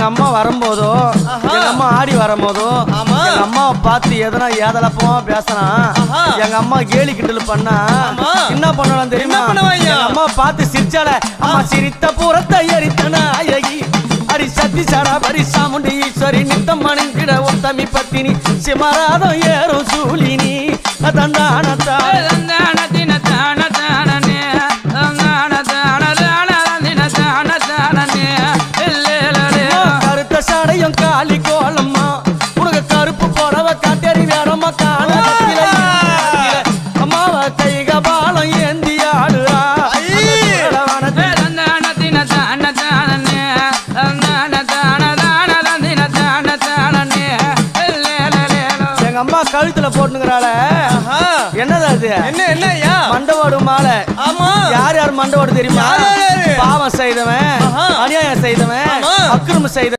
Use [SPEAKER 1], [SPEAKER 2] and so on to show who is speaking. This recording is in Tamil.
[SPEAKER 1] எங்க அம்மா வரும்போதோ. எங்க அம்மா ஆடி வரும்போதோ. எங்க அம்மாவை பார்த்து எதனா ஏதலப்பமா பேசினா. எங்க அம்மா கேலி கிண்டல் பண்ணா. என்ன பண்ணலாம் தெரியுமா அம்மா பார்த்து சிரிச்சால அம்மா சிரித்த புறத்தை எரித்தன அழகி அடி சத்தி சடா பரி சாமுண்டி ஈஸ்வரி நித்தம் மணிங்கிட உத்தமி பத்தினி சிமராதம் ஏறும் கைக பாலம் ஏந்தி ஆடுறா எங்க அம்மா கழுத்துல போட்டுங்கிறாள. என்னது அது
[SPEAKER 2] என்ன என்ன
[SPEAKER 1] மண்டவோடு மாலை
[SPEAKER 2] ஆமா
[SPEAKER 1] யார் யார் மண்டவோடு தெரியுமா? பாவம் செய்தவன். அநியாயம் செய்தவன். அக்கிரமம் செய்த